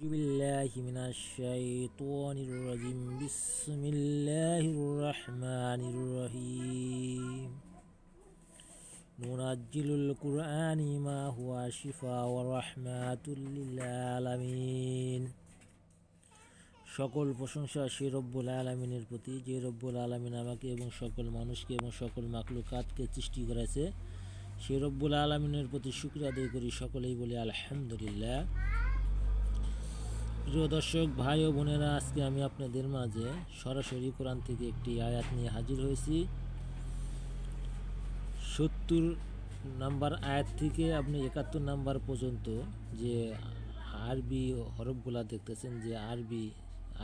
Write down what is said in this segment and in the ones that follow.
أعوذ بالله من الشيطان الرجيم بسم الله الرحمن الرحيم ننزل القرآن ما هو شفاء ورحمة للعالمين সকল প্রশংসা সে রব্বুল আলমিনের প্রতি যে রব্বুল আলমিন আমাকে এবং সকল মানুষকে এবং সকল মাকলুকাতকে সৃষ্টি করেছে সে রব্বুল আলমিনের প্রতি শুক্রিয়া আদায় করি সকলেই বলি আলহামদুলিল্লাহ প্রিয় দর্শক, ভাই ও বোনেরা, আজকে আমি আপনাদের মাঝে সরাসরি কোরআন থেকে একটি আয়াত নিয়ে হাজির হয়েছি। সত্তর নাম্বার আয়াত থেকে আপনি একাত্তর নাম্বার পর্যন্ত যে আরবি হরফগুলা দেখতেছেন, যে আরবি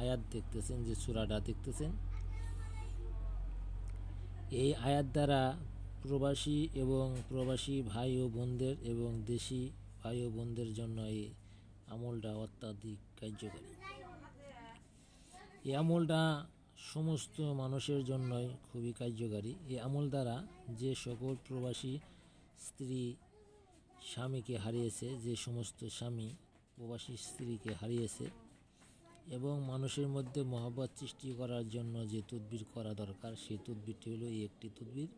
আয়াত দেখতেছেন, যে সুরাটা দেখতেছেন, এই আয়াত দ্বারা প্রবাসী এবং প্রবাসী ভাই ও বোনদের এবং দেশি ভাই ও বোনদের জন্য এই আমলটা অত্যাধিক কার্যকারী। এই আমলটা সমস্ত মানুষের জন্যই খুবই কার্যকারী। এই আমল দ্বারা যে সকল প্রবাসী স্ত্রী স্বামীকে হারিয়েছে, যে সমস্ত স্বামী প্রবাসী স্ত্রীকে হারিয়েছে এবং মানুষের মধ্যে মহব্বত সৃষ্টি করার জন্য যে তদবির করা দরকার, সেই তদবিরটি হলো এই একটি তদবির।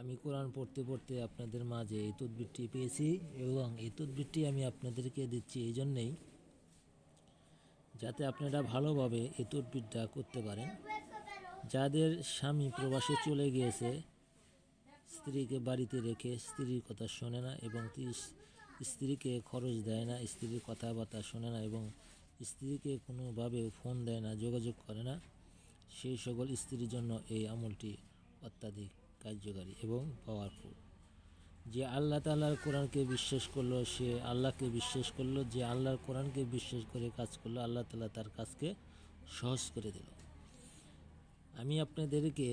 আমি কোরআন পড়তে পড়তে আপনাদের মাঝে এই তদবিরটি পেয়েছি এবং এই তদবিরটি আমি আপনাদেরকে দিচ্ছি এই জন্যেই যাতে আপনারা ভালোভাবে এই তদবিরটা করতে পারেন। যাদের স্বামী প্রবাসে চলে গিয়েছে, স্ত্রীকে বাড়িতে রেখে স্ত্রীর কথা শোনে না এবং স্ত্রীকে খরচ দেয় না, স্ত্রীর কথাবার্তা শোনে না এবং স্ত্রীকে কোনোভাবে ফোন দেয় না, যোগাযোগ করে না, সেই সকল স্ত্রীর জন্য এই আমলটি অত্যাধিক। কার্যকারী এবং পাওয়ারফুল যে আল্লাহ তাল্লাহর কোরআনকে বিশ্বাস করল, সে আল্লাহকে বিশ্বাস করল, যে আল্লাহর কোরআনকে বিশ্বাস করে কাজ করল, আল্লাহ তাল্লাহ তার কাজকে সহজ করে দিল। আমি আপনাদেরকে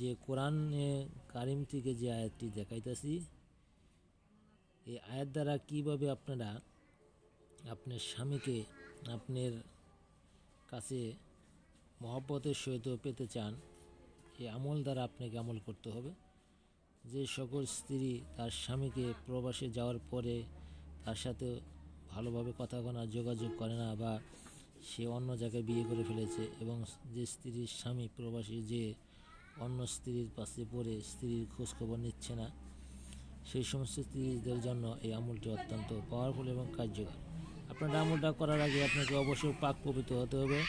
যে কোরআনে কারিম থেকে যে আয়াতটি দেখাইতেছি, এই আয়াত দ্বারা কীভাবে আপনারা আপনার স্বামীকে আপনার কাছে মহব্বতের সহিত পেতে চান এই আমল দ্বারা আপনাকে আমল করতে হবে। যে সকল স্ত্রী তার স্বামীকে প্রবাসে যাওয়ার পরে তার সাথে ভালোভাবে কথা বলা, যোগাযোগ করে না বা সে অন্য জায়গায় বিয়ে করে ফেলেছে এবং যে স্ত্রীর স্বামী প্রবাসী যে অন্য স্ত্রীর পাশে পড়ে স্ত্রীর খোঁজখবর নিচ্ছে না, সেই সমস্ত স্ত্রীদের জন্য এই আমলটি অত্যন্ত পাওয়ারফুল এবং কার্যকর। আপনার আমলটা করার আগে আপনাকে অবশ্যই পাক পবিত্র হতে হবে।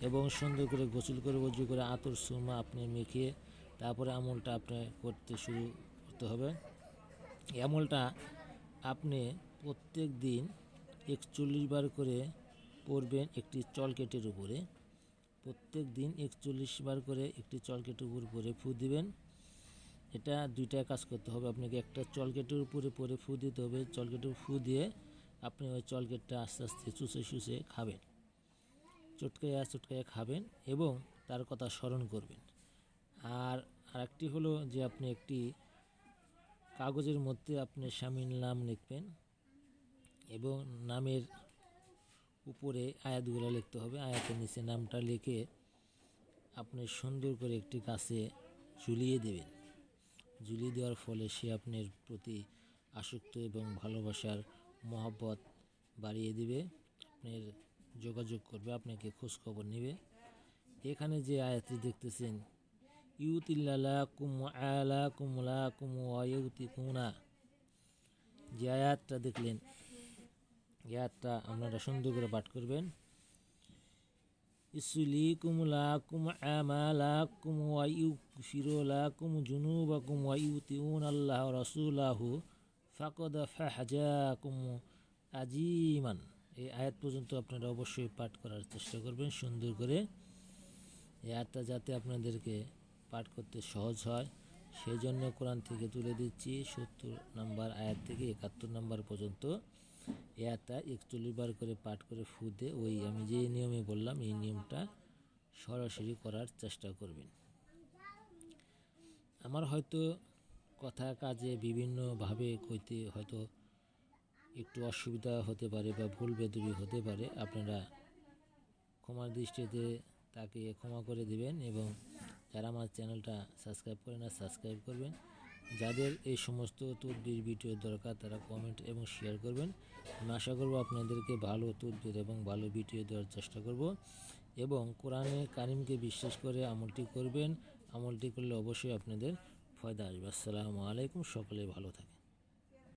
এবং সুন্দর করে গোসল করে উজু করে আতর সুরমা আপনি মেখে তারপরে আমলটা আপনি করতে শুরু করতে হবে। এই আমলটা আপনি প্রত্যেক দিন একচল্লিশ বার করে পড়বেন একটি চলকেটের উপরে। প্রত্যেক দিন একচল্লিশ বার করে একটি চলকেটের উপর পরে ফু দিবেন। এটা দুইটা কাজ করতে হবে। আপনাকে একটা চলকেটের উপরে পরে ফু দিতে হবে। চলকেটের ফু দিয়ে আপনি ওই চলকেটটা আস্তে আস্তে চুষে চুষে খাবেন। চটকাইয়া চটকাইয়া খাবেন এবং তার কথা স্মরণ করবেন। আর আরেকটি হলো যে আপনি একটি কাগজের মধ্যে আপনি স্বামীর নাম লিখবেন এবং নামের উপরে আয়াতগুলো লিখতে হবে। আয়াতের নিচে নামটা লিখে আপনি সুন্দর করে একটি গাছে ঝুলিয়ে দেবেন। ঝুলিয়ে দেওয়ার ফলে সে আপনার প্রতি আসক্ত এবং ভালোবাসার মহব্বত বাড়িয়ে দেবে। আপনার যোগাযোগ করবে, আপনাকে খোঁজখবর নেবে। এখানে যে আয়াতটি দেখতেছেন ইউতিল্লা কুম আলা কুমলা কুম ইউতি কুমনা যে আয়াতটা দেখলেন আয়াতটা আপনারা সুন্দর করে পাঠ করবেন। ইসুলিকুম লাকুম আমালাকুম ওয়া ইউগফিরু লাকুম জুনুবাকুম ওয়া ইউতিউন আল্লাহ রাসূলাহু ফাকাদ ফাহজাকুম আজিমান। এই আয়াত পর্যন্ত আপনারা অবশ্যই পাঠ করার চেষ্টা করবেন, সুন্দর করে। এই আয়াতটা যাতে আপনাদেরকে পাঠ করতে সহজ হয় সেই জন্য কোরআন থেকে তুলে দিচ্ছি, সত্তর নাম্বার আয়াত থেকে একাত্তর নাম্বার পর্যন্ত। এই আয়াতটা একচল্লিশ বার করে পাঠ করে ফু দিয়ে ওই আমি যে নিয়মে বললাম, এই নিয়মটা সরাসরি করার চেষ্টা করবেন। আমার হয়তো কথা কাজে বিভিন্নভাবে কইতে হয়তো একটু অসুবিধা হতে পারে বা ভুল বেদবি হতে পারে, আপনারা ক্ষমার দৃষ্টিতে তাকে ক্ষমা করে দিবেন এবং যারা আমার চ্যানেলটা সাবস্ক্রাইব করে না, সাবস্ক্রাইব করবেন। যাদের এই সমস্ত তদবির ভিডিও দরকার, তারা কমেন্ট এবং শেয়ার করবেন। আমি আশা করব আপনাদেরকে ভালো তদবির এবং ভালো ভিডিও দেওয়ার চেষ্টা করব এবং কোরআনে কারিমকে বিশ্বাস করে আমলটি করবেন। আমলটি করলে অবশ্যই আপনাদের ফয়দা আসবে। আসসালামু আলাইকুম, সকলে ভালো থাকেন।